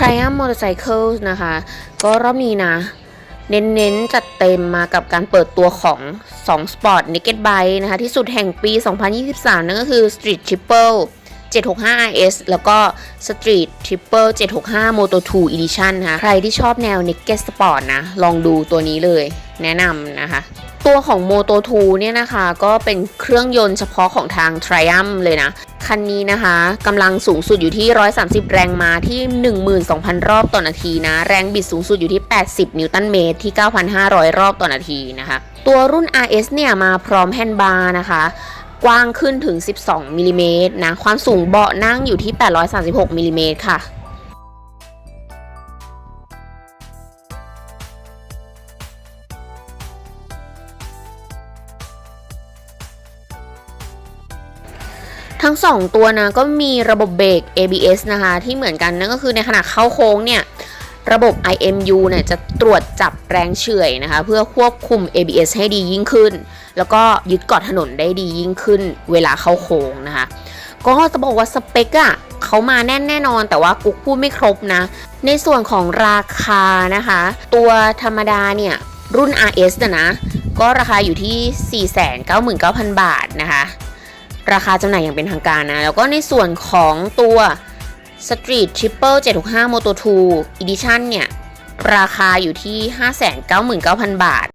Triumph Motorcycles นะคะ ก็รอบนี้นะ เน้นๆ จัดเต็มมากับการเปิดตัวของ 2 Sport Naked Bike นะคะ ที่สุดแห่งปี 2023 นั่นก็คือ Street Triple 765 RS แล้วก็ Street Triple 765 Moto 2 Edition นะคะใครที่ชอบแนว Naked Sport นะ ลองดูตัวนี้เลย แนะนำนะคะ ตัวของ Moto 2เนี่ยนะคะ ก็เป็นเครื่องยนต์เฉพาะของทาง Triumph เลยนะ คันนี้นะคะกำลังสูงสุดอยู่ที่ 130 แรงม้าที่ 12,000 รอบต่อนาทีนะ แรงบิดสูงสุดอยู่ที่ 80 นิวตันเมตรที่ 9,500 รอบต่อนาทีนะคะ ตัวรุ่น RS เนี่ยมาพร้อมแฮนด์บาร์นะคะกว้างขึ้นถึง 12 มิลลิเมตรนะ ความสูงเบาะนั่งอยู่ที่ 836 มิลลิเมตรค่ะ ทั้ง 2 ตัวนะก็มีระบบเบรก ABS นะคะที่เหมือนกันนั่นก็คือในขณะเข้าโค้งเนี่ยระบบ IMU เนี่ยจะตรวจจับแรงเฉื่อยนะคะเพื่อควบคุม ABS ให้ดียิ่งขึ้น แล้วก็ยึดเกาะถนนได้ดียิ่งขึ้น เวลาเข้าโค้งนะคะก็จะบอกว่าสเปคอะเขามาแน่นแน่นอน แต่ว่ากุ๊กพูดไม่ครบนะ ในส่วนของราคานะคะ ตัวธรรมดาเนี่ยรุ่น RS นะนะก็ราคาอยู่ที่ 499,000 บาทนะคะ ราคาจำหน่ายอย่างเป็นทางการนะ แล้วก็ในส่วนของตัว Street Triple 765 Moto 2 Edition เนี่ย ราคาอยู่ที่ 599,000 บาท